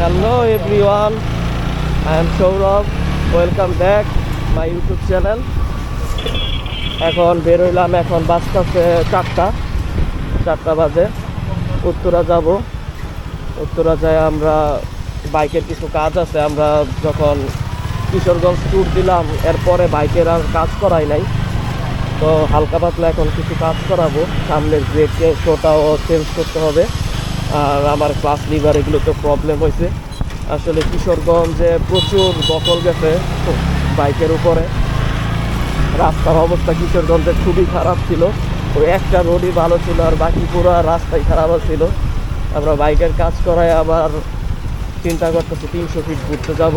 Hello everyone I am Sourav welcome back my YouTube channel এখন বেরোইলাম এখন বাজতেছে চারটা। চারটা বাজে। উত্তরা যাব। উত্তরা যায় আমরা বাইকের কিছু কাজ আছে। আমরা যখন কিশোরগঞ্জ ট্যুর দিলাম, এরপরে বাইকের আর কাজ করাই নাই। তো হালকা পাতলা এখন কিছু কাজ করাবো। সামনের ব্রেক শোটাও চেঞ্জ করতে হবে। আমার ক্লাস লিভার এগুলো তো প্রবলেম হয়েছে। আসলে কিশোরগঞ্জে প্রচুর দখল গেছে, বাইকের উপরে। রাস্তার অবস্থা কিশোরগঞ্জে খুবই খারাপ ছিল। ওই একটা রোডই ভালো ছিল আর বাকি পুরো রাস্তাই খারাপ ছিল। আমরা বাইকের কাজ করায় আবার চিন্তা করতেছি, তিনশো ফিট ঘুরতে যাব।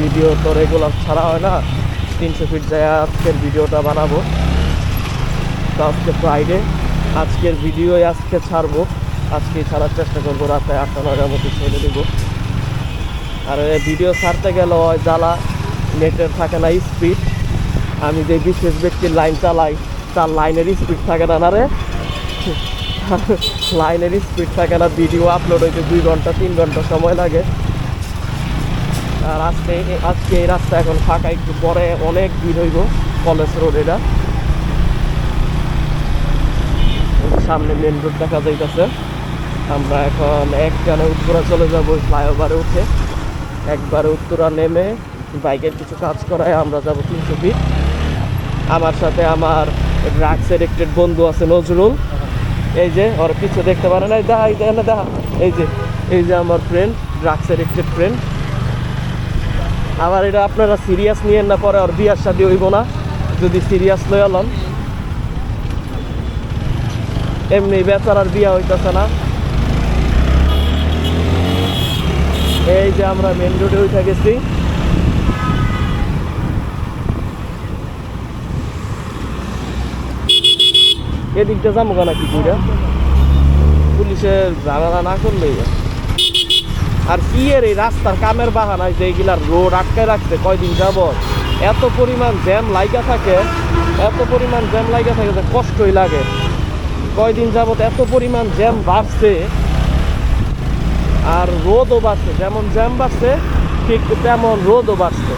ভিডিও তো রেগুলার ছাড়া হয় না। তিনশো ফিট যায়, আজকের ভিডিওটা বানাবো। তো আজকে ফ্রাইডে আজকের ভিডিওই আজকে ছাড়বো। আজকে ছাড়ার চেষ্টা করব রাতে আটটা, নয়টার মধ্যে ছেড়ে দেবো। আর ভিডিও ছাড়তে গেলে জ্বালা নেটের থাকে না স্পিড আমি যে বিশেষ ব্যক্তির লাইন চালাই, তার লাইনের স্পিড থাকে না না রে? লাইনের স্পিড থাকে না ভিডিও আপলোড হইতে দুই ঘণ্টা, তিন ঘণ্টা সময় লাগে। আর আজকে আজকে এই রাস্তা এখন ফাঁকা, একটু পরে অনেক ভিড় হইব কলেজ রোড এটা সামনে মেন রোড দেখা যাইতেছে। আমরা এখন এক জানে উত্তরা চলে যাব ফ্লাইওভারে উঠে। একবারে উত্তরা নেমে বাইকের কিছু কাজ করায় আমরা যাব তিনশো ফিট আমার সাথে আমার ড্রাগস এডিক্টেড বন্ধু আছে নজরুল। এই যে, ওর কিছু দেখতে পারে না। দেখা এই দেখা দেখা এই যে এই যে আমার ফ্রেন্ড ড্রাগস এডিক্টেড ফ্রেন্ড আবার এটা আপনারা সিরিয়াস নিয়েন না, পরে ওর বিয়ার সাথে হইব না। যদি সিরিয়াস লই আলন এমনি বেচারার বিয়া হইতেছে না। এই যে আমরা মেন রোডে উঠে গেছি। এদিকটা যাব কেন কি দুইটা? পুলিশের ঝামেলা না করলেই আর কি এর এই রাস্তার কামের বাহানায় যে এইগুলার রোড আটকায় রাখছে, কয়দিন যাব এত পরিমাণ জ্যাম লাইগা থাকে, এত পরিমাণ জ্যাম লাইগা থাকে যে কষ্টই লাগে। কয়দিন যাবত এত পরিমাণ জ্যাম বাড়ছে আর রোদও বাড়ছে। যেমন জ্যাম বাড়ছে, ঠিক তেমন রোদও বাড়ছে।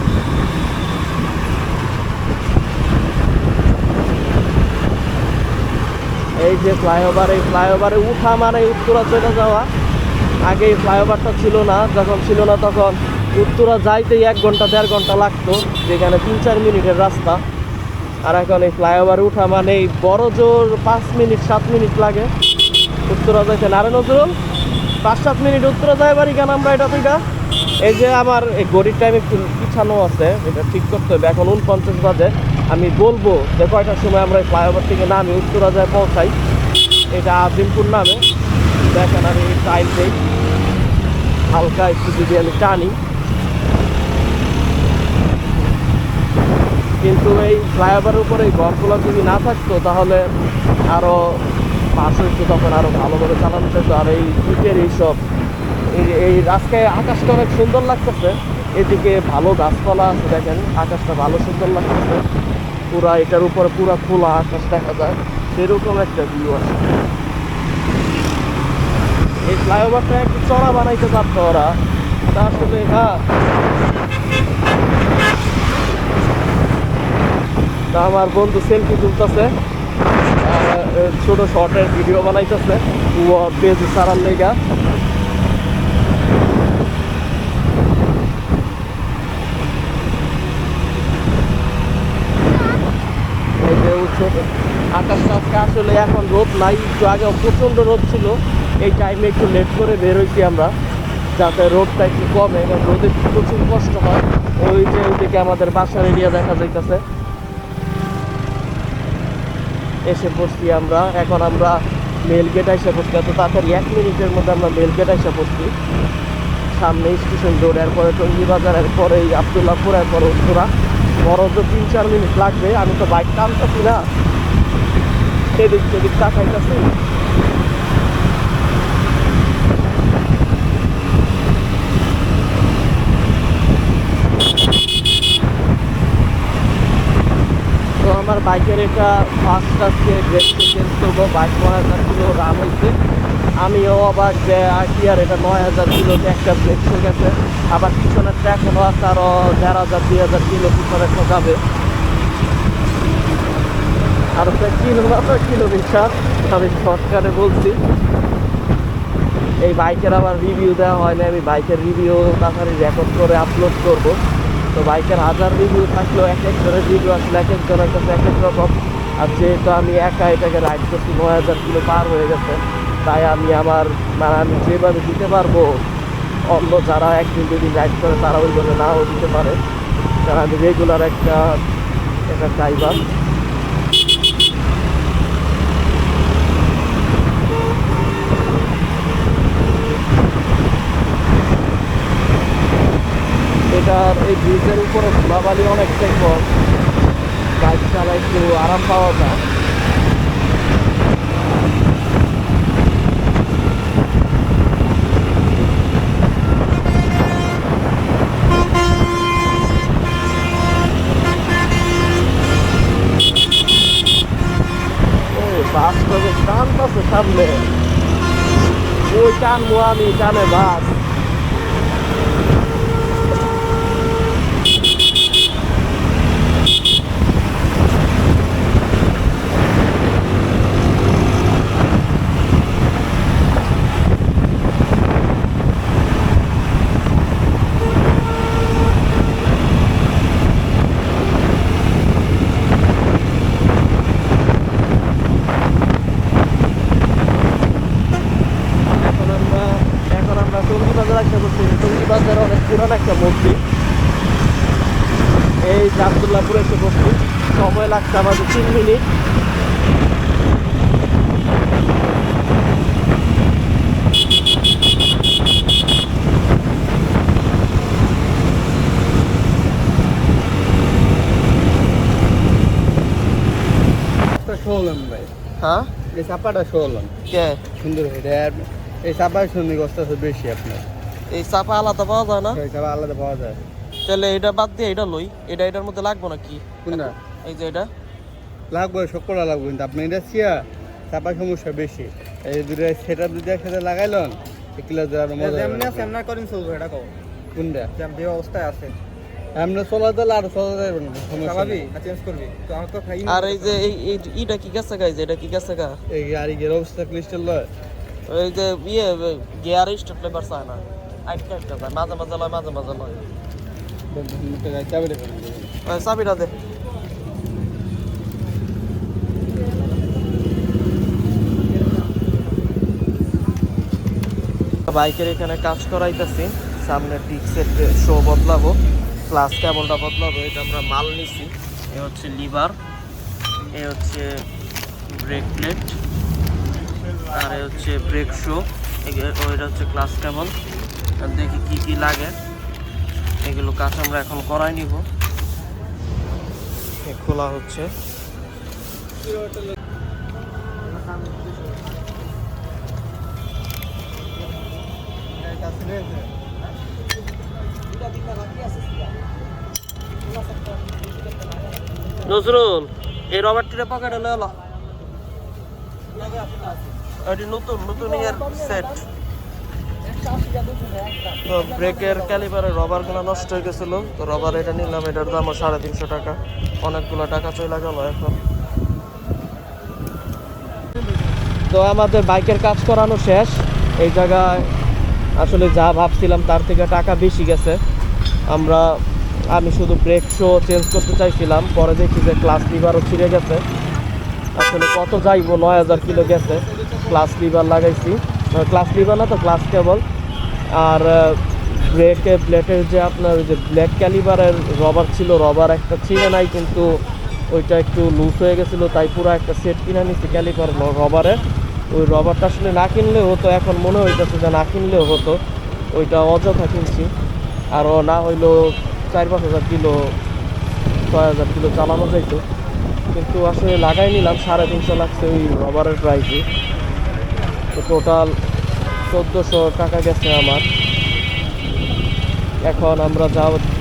এই যে ফ্লাইওভার এই ফ্লাইওভারে উঠা মানে উত্তরা চলে যাওয়া। আগে এই ফ্লাইওভারটা ছিল না, যখন ছিল না তখন উত্তরা যাইতেই এক ঘণ্টা, দেড় ঘণ্টা লাগতো, যেখানে তিন চার মিনিটের রাস্তা। আর এখন এই ফ্লাইওভারে উঠা মানে এই বড় জোর পাঁচ মিনিট, সাত মিনিট লাগে। উত্তরা যাইতে নারে নজরুল? পাঁচ সাত মিনিট উত্তরা যাই পারি কেন আমরা এটা থেকে এই যে আমার এই গড়ির টাইম একটু পিছানো আছে, এটা ঠিক করতে হবে। এখন উনপঞ্চাশ বাজে। আমি বলব যে কয়টার সময় আমরা ফ্লাইওভার থেকে নামি, উত্তরা যায় পৌঁছাই। এটা আজিমপুর নামে। দেখেন আমি টাইম দিই। হালকা একটু যদি আমি টানি। কিন্তু এই ফ্লাইওভারের উপরে এই ঘরগুলো যদি না থাকতো, তাহলে আরও পাশ হইতো তখন আরও ভালোভাবে চালানো যেত, আর এই ইটের এইসব, এই এই রাস্তায় আকাশটা অনেক সুন্দর লাগতেছে। এদিকে ভালো গাছপালা আছে দেখেন, আকাশটা ভালো সুন্দর লাগতেছে। পুরা এটার উপরে পুরা খোলা আকাশ দেখা যায়, সেরকম একটা ভিউ আছে। এই ফ্লাইওভারটা একটু চড়া বানাইতে পারতো ওরা, তা আসলে হ্যাঁ তা আমার বন্ধু সেলফি তুলতেছে। ছোট শর্টের ভিডিও বানাইতেছে। পেজ সারার লেগা। আকাশটা আসলে এখন রোদ নাই, একটু আগে প্রচণ্ড রোদ ছিল। এই টাইমে একটু লেট করে বের হয়েছি আমরা, যাতে রোদটা একটু কমে, কারণ রোদে প্রচুর কষ্ট হয়। ওই যে ওইদিকে আমাদের বাসার এরিয়া দেখা যাইতেছে। এসে পড়ছি আমরা। এখন আমরা মেল গেট এসে পড়ছি এত তাড়াতাড়ি এক মিনিটের মধ্যে আমরা মেল গেট এসে পড়ছি সামনে স্টেশন রোড এরপরে টঙ্গি বাজার এরপরে এই আবদুল্লাপুর এরপরে উত্তরা বড় তো তিন চার মিনিট লাগবে, আমি তো বাইক টানতেছি না। এদিক সেদিক তাকাইতেছি। আমার বাইকের এটা ফার্স্ট আজকে ড্রেস চেঞ্জ করব বাইক নয় হাজার কিলো রান হয়েছে। আমিও আবার, যে আর কি আর এটা, নয় হাজার কিলোতে একটা ব্রেক হয়ে গেছে। আবার পিছনেরটা এখনও আছে আরও দেড় হাজার, দুই হাজার কিলো পিছনেরটা যাবে আর ওটা কিলোমিটার কিলোমিটার আমি শর্টকাটে বলছি। এই বাইকের আবার রিভিউ দেওয়া হয় না আমি বাইকের রিভিউ তাড়াতাড়ি রেকর্ড করে আপলোড করব। তো বাইকের হাজার রিভিউ থাকলেও এক এক জনের রিভিউ আসলে এক একজনের কাছে এক এক রকম। আর যেহেতু আমি একা এটাকে রাইড করছি, নয় হাজার কিলো পার হয়ে গেছে, তাই আমি আমার মানে আমি যেভাবে দিতে পারব, অন্য যারা একদিন দুদিন রাইড করে, তারা ওইভাবে নাও দিতে পারে। কারণ আমি রেগুলার একটা একটা ড্রাইভার এটার এই ব্রিজের উপরে ধুলাবালি অনেকটাই কম। বাইক চালা একটু আরাম পাওয়া যায়। বাস্তবে টানতেছে সামনে। ওই টানবো আমি টানে বাস এখন আমরা এখন আমরা টঙ্গি বাজার একটা করছি টঙ্গি বাজার অনেক পুরান একটা মসজিদ এই যে আবদুল্লাপুরে এসে বসছি সময় লাগছে আমাদের তিন মিনিট শোলাম ভাই। হ্যাঁ? এই চাপাটা শোলাম কে? সুন্দর এই চাপার সুন্দর কষ্ট বেশি আপনার। এই চাপা আলাদা পাওয়া যায় না? এই চাপা আলাদা পাওয়া যায়। তাহলে এটা বাদ দিয়ে এটা লই। এটা এটার মধ্যে লাগবো নাকি? কোনটা? এই যে এটা? লাগবে সকলা লাগবে কিন্তু আপনি এটা চিয়া চাপার সমস্যা বেশি। এই দুটো সেটা দুটো একসাথে লাগাইলেন এগুলো আরও মজা যেমনি আছে এমনি করেন চলবে এটা কও। কোনটা? যে অবস্থায় আছে। আমরা চলা দিলে আর চলা যাবে না সমস্যা না চেঞ্জ করবি। তো আমার তো খাই আর এই যে এই ইটা কি গেছে? গা এই যে এটা কি গেছে গা এই গাড়ির অবস্থা ক্লিস্টার লয়। এই যে ইয়ে গিয়ার স্টার্ট লেবার চায় না। আইটটা যায় মাঝে মাঝে লয় মাঝে মাঝে লয়। চাবিটা দে। বাইকের এখানে কাজ করাইতেছি। সামনে টিক্সের শো বদলাবো ক্লাস কেবলটা বদলাবো, এটা আমরা মাল নিছি। এ হচ্ছে লিভার, এ হচ্ছে ব্রেক প্লেট আর এ হচ্ছে ব্রেক শো এটা হচ্ছে ক্লাস কেবল দেখি কি কি লাগে। এগুলো কাজ আমরা এখন করাই নিব। খোলা হচ্ছে। নজরুল, এই রবারটির পকেটে এলো এটি নতুন নতুন ইয়ার সেট তো ব্রেকের ক্যালিপারে রবারগুলো নষ্ট হয়ে গেছিল। তো রবার এটা নিলাম, এটার দাম সাড়ে তিনশো টাকা। অনেকগুলো টাকা চলে গেল এখন। তো আমাদের বাইকের কাজ করানো শেষ। এই জায়গায় আসলে যা ভাবছিলাম তার থেকে টাকা বেশি গেছে। আমরা, আমি শুধু ব্রেক শো চেঞ্জ করতে চাইছিলাম, পরে দেখি যে ক্লাস লিভারও ছিঁড়ে গেছে। আসলে কত যাইবো, নয় হাজার কিলো গেছে। ক্লাস লিভার লাগাইছি। ক্লাস লিভার না তো ক্লাস কেবল আর ব্রেক প্লেটের যে আপনার ওই যে ব্ল্যাক ক্যালিবারের রবার ছিল রবার একটা ছিঁড়ে নাই, কিন্তু ওইটা একটু লুজ হয়ে গেছিল, তাই পুরো একটা সেট কিনে নিছি ক্যালিপার রবারের ওই রবারটা আসলে না কিনলেও হতো, এখন মনে হইতেছে যে না কিনলেও হতো। ওইটা অযথা কিনছি। আরও না হইলেও চার পাঁচ হাজার কিলো, ছয় হাজার কিলো চালানো যাইতো। কিন্তু আসলে লাগাই নিলাম, সাড়ে তিনশো লাগছে ওই রবারের প্রাইসে তো টোটাল চোদ্দোশো টাকা গেছে আমার। এখন আমরা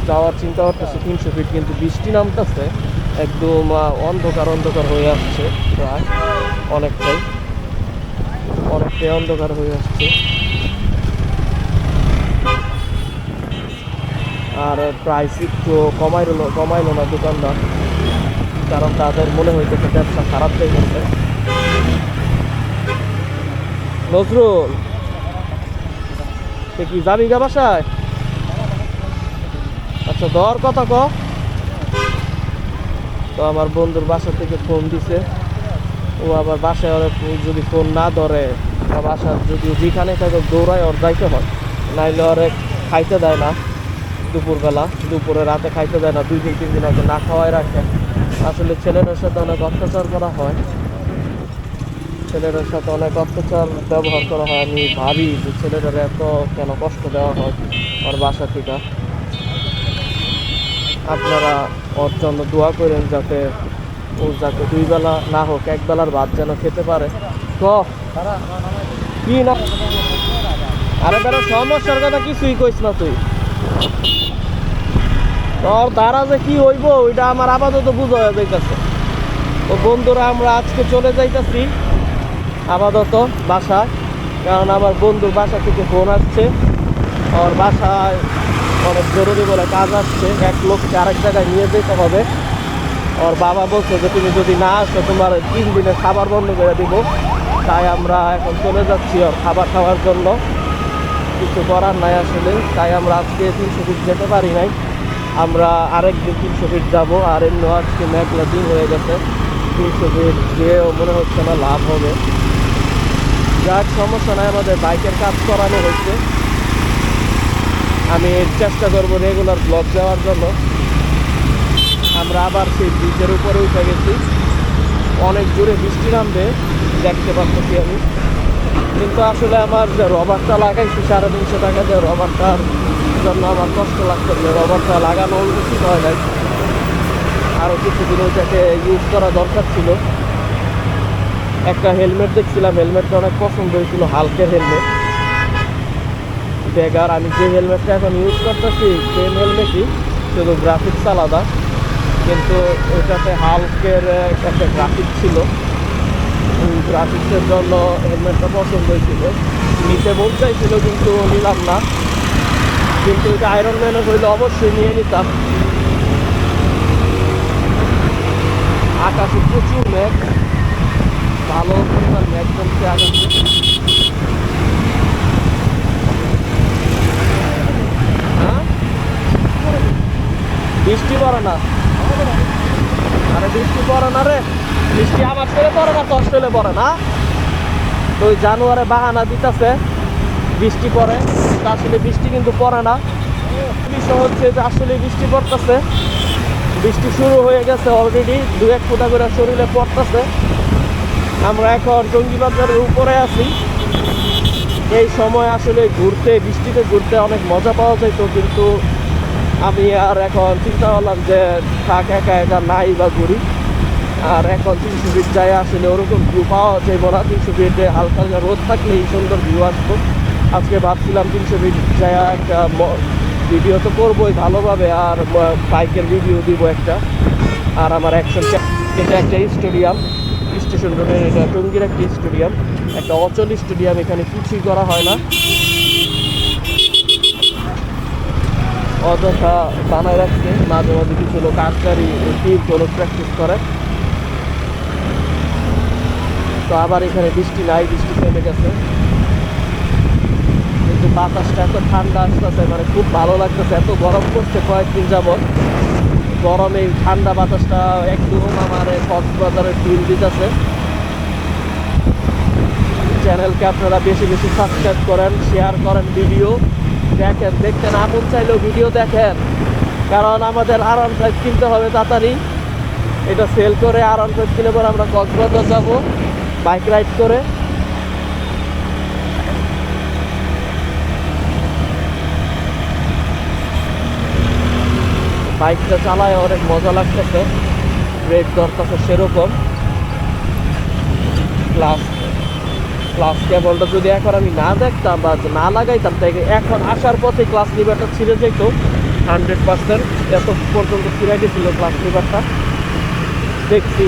যাওয়ার চিন্তা করতেছি তিনশো ফিট কিন্তু বৃষ্টি নামতেছে। একদম অন্ধকার অন্ধকার হয়ে আসছে প্রায় অনেকটাই। অনেকটাই অন্ধকার হয়ে আসছে। আর প্রাইস একটু কমাইল, কমাইলো না দোকানদার, কারণ তাদের মনে হইতেছে ব্যবসা খারাপ হয়ে গেছে। নজরুল, তুই কি যাবি গা বাসায়? আচ্ছা দর কথা ক। তো আমার বন্ধুর বাসা থেকে ফোন দিছে। ও আবার বাসায় ওর যদি ফোন না ধরে, বা বাসার যদি যেখানে থাকে দৌড়ায় ওর যাইতে হয়। নাইলে ওরে খাইতে দেয় না দুপুরবেলা, দুপুরে রাতে খাইতে দেয় না, দুই দিন, তিন দিন আগে না খাওয়াই রাখে। আসলে ছেলেদের সাথে অনেক অত্যাচার করা হয়। ছেলেদের সাথে অনেক অত্যাচার ব্যবহার করা হয়। আমি ভাবি যে ছেলেদের এত কেন কষ্ট দেওয়া হয় ওর বাসা থেকে। আপনারা ওর জন্য দোয়া করেন যাতে ও যাতে দুই বেলা না হোক, এক বেলার ভাত যেন খেতে পারে। ক? না? আরে বেটা, সমস্যার কথা কিছুই কইস না তুই। তোর দ্বারা যে কি হইব, ওইটা আমার আপাতত বুঝা হয়ে যাইতেছে। তো বন্ধুরা, আমরা আজকে চলে যাইতেছি আপাতত বাসায়, কারণ আমার বন্ধুর বাসা থেকে ফোন আসছে। ওর বাসায় অনেক জরুরি বলে কাজ আসছে, এক লোককে আরেক জায়গায় নিয়ে যেতে হবে। ওর বাবা বলছে যে, তুমি যদি না আসো, তোমার তিন দিনে খাবার বন্ধ করে দিব। তাই আমরা এখন চলে যাচ্ছি ওর খাবার খাওয়ার জন্য। কিছু করার নাই আসলে, তাই আমরা আজকে তিনশো ফিট যেতে পারি নাই। আমরা আরেক দিন তিনশো ফিট যাব, আর এমনি আজকে মেঘলা দিন হয়ে গেছে। তিনশো ফিট যেও মনে হচ্ছে না লাভ হবে। যার সমস্যা নাই, আমাদের বাইকের কাজ করানো হয়েছে। আমি চেষ্টা করব রেগুলার ব্লগ দেওয়ার জন্য। আমরা আবার সেই ব্রিজের উপরে উঠে গেছি। অনেক জোরে বৃষ্টি নামবে, দেখতে পাচ্ছি আমি। কিন্তু আসলে আমার যে রবারটা লাগাইছি, সাড়ে তিনশো টাকা যে রবারটার জন্য আমার কষ্ট লাগতেছে রবারটা লাগানো উচিত হয় নাই। আরও কিছুদিন ওইটাকে ইউজ করা দরকার ছিল। একটা হেলমেট দেখছিলাম, হেলমেটটা অনেক পছন্দ হয়েছিল, হালকের হেলমেট। বেগার, আমি যে হেলমেটটা এখন ইউজ করতেছি সেম হেলমেটই শুধু গ্রাফিক্স আলাদা। কিন্তু ওইটাতে হালকের একটা গ্রাফিক ছিল। গ্রাফিক্সের জন্য হেলমেটটা পছন্দ হয়েছিল। নিতে মন চাইছিল, কিন্তু নিলাম না। কিন্তু এটা আয়রন ম্যানের হইলে অবশ্যই নিয়ে নিতাম। আকাশে প্রচুর মেঘ। ভালো পরিমাণ মেঘ জমছে আকাশে। হ্যাঁ? বৃষ্টি পড়ে না। আরে বৃষ্টি পড়ে না রে। বৃষ্টি আমার ছেলে পড়ে না তোর ছেলে পড়ে না। তো ওই জানুয়ারে বাহানা দিতেছে, বৃষ্টি পড়ে। আসলে বৃষ্টি কিন্তু পড়ে না। বিষয় হচ্ছে যে আসলে বৃষ্টি পড়তেছে। বৃষ্টি শুরু হয়ে গেছে অলরেডি দু এক ফোঁটা করে শরীরে পড়তেছে। আমরা এখন টঙ্গিবাজারের উপরে আছি। এই সময় আসলে ঘুরতে, বৃষ্টিতে ঘুরতে অনেক মজা পাওয়া যেত কিন্তু আমি আর এখন চিন্তা করলাম যে থাক, একা একা নাই বা ঘুরি। আর এখন তিনশো ফিট যায় আসলে ওরকম ভিউ পাওয়া যাইব না তিনশো ফিটে হালকা হালকা রোদ থাকলেই সুন্দর ভিউ আসতো আজকে ভাবছিলাম তিনশো ফিট যায় একটা ভিডিও তো করবোই ভালোভাবে আর বাইকের ভিডিও দিব একটা। আর আমার অ্যাকশন এটা একটা স্টেডিয়াম স্টেশন রোডের এটা টঙ্গির একটা স্টেডিয়াম একটা অচল স্টেডিয়াম এখানে কিছুই করা হয় না। অযথা বানায় রাখছে। মাঝে মাঝে কিছু লোক আটকারি টিম কোনো প্র্যাকটিস করে। তো আবার এখানে বৃষ্টি নাই, বৃষ্টি থেমে গেছে। কিন্তু বাতাসটা এত ঠান্ডা আসতেছে মানে খুব ভালো লাগতেছে। এত গরম করছে কয়েকদিন যাবত গরমে ঠান্ডা বাতাসটা একদম আমার কক্সবাজারের ফিল দিতেছে। চ্যানেলকে আপনারা বেশি বেশি সাবস্ক্রাইব করেন শেয়ার করেন ভিডিও দেখেন দেখতে না মন চাইলেও ভিডিও দেখেন। কারণ আমাদের আরাম ফাইভ কিনতে হবে তাড়াতাড়ি। এটা সেল করে আরাম ফাইভ কিনে পরে আমরা কক্সবাজার যাব বাইক রাইড করে। বাইকটা চালায় অনেক মজা লাগতেছে। ব্রেক দরকার সেরকম। ক্লাস ক্লাস কেবলটা যদি এখন আমি না দেখতাম বা না লাগাইতাম তাই এখন আসার পথে ক্লাস লিভারটা ছিঁড়ে যেত। হান্ড্রেড পার্সেন্ট এত পর্যন্ত ছিঁড়ে গেছিল ক্লাস লিভারটা দেখছি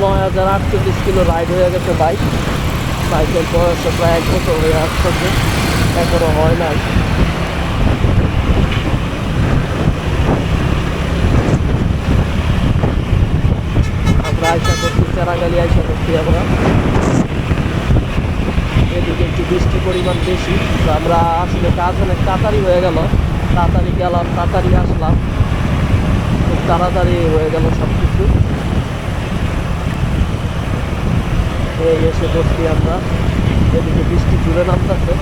নয় হাজার আটচল্লিশ কিলো রাইড হয়ে গেছে বাইক বাইকের বয়স প্রায় এক বছর হয়ে আসছে এখনও হয় নাই। আশা করছি চেরাগালি আশা করছি আমরা এদিকে একটু বৃষ্টি পরিমাণ বেশি আমরা আসলে কাজ অনেক তাড়াতাড়ি হয়ে গেল তাড়াতাড়ি গেলাম তাড়াতাড়ি আসলাম খুব তাড়াতাড়ি হয়ে গেল সব কিছু এই এসে বসছি আমরা এদিকে বৃষ্টি জুড়ে নামতেছে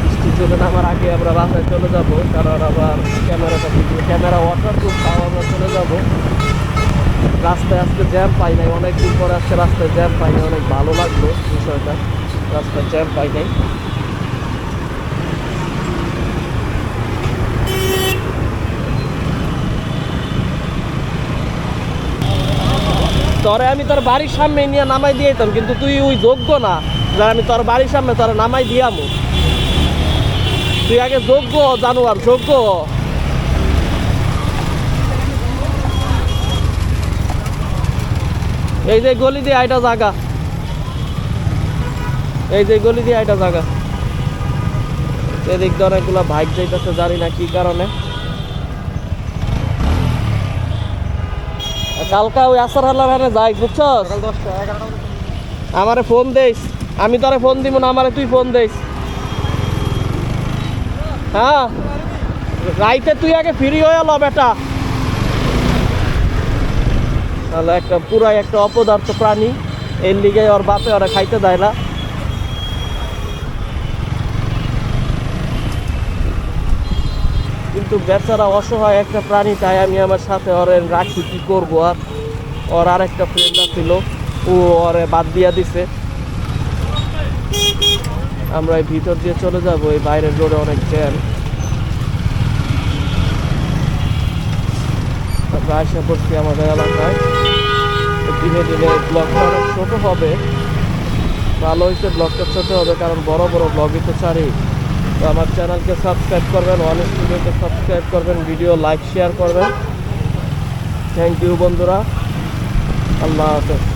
বৃষ্টি চলে নামার আগে আমরা বাসায় চলে যাব কারণ আবার ক্যামেরাটা ক্যামেরা ওয়াটার প্রুফ তাও আমরা চলে যাব রাস্তায় আজকে জ্যাম পাই নাই, অনেকদিন পরে আজকে রাস্তায় জ্যাম পাই নাই, অনেক ভালো লাগল বিষয়টা। রাস্তায় জ্যাম পাই নাই। তোরে আমি তোর বাড়ির সামনে নিয়ে নামাই দিয়েতাম কিন্তু তুই ওই যোগ্য না। যে আমি তোর বাড়ির সামনে তোর নামাই দিয়ামু তুই আগে যোগ্য জানোয়ার, যোগ্য এই যে গলি দিয়ে আইটা জাগা। এই যে গলি দিয়ে আইটা জায়গা এদিক দিয়ে অনেকগুলো বাইক যাইতেছে জানি না কি কারণে। কালকা ওই আসার হাল্লার হারে যাই এগারোটা আমারে ফোন দেস আমি তোরে ফোন দিব না আমারে তুই ফোন দেস হ্যাঁ? রাইতে তুই আগে ফ্রি হয়ে ল বেটা। তাহলে একটা পুরাই একটা অপদার্থ প্রাণী, এর লিগে ওর বাপে ওরা খাইতে দেয় না। কিন্তু বেচারা অসহায় একটা প্রাণী, তাই আমি আমার সাথে ওরে রাখি, কি করব আর? ওর আর একটা ফ্রেন্ড ছিল ও ওরে বাদ দিয়া দিছে। আমরা ভিতর দিয়ে চলে যাব, এই বাইরের রোডে অনেক জ্যাম আমরা আশা করছি আমাদের এলাকায়। দিনে দিনে ব্লগটা অনেক ছোটো হবে। ভালো হয়েছে ব্লগটা ছোটো হবে, কারণ বড় বড় ব্লগই তো চারি তো আমার চ্যানেলকে সাবস্ক্রাইব করবেন ওয়ান স্টুডিওকে সাবস্ক্রাইব করবেন ভিডিও লাইক শেয়ার করবেন। থ্যাংক ইউ বন্ধুরা। আল্লাহ হাফেজ।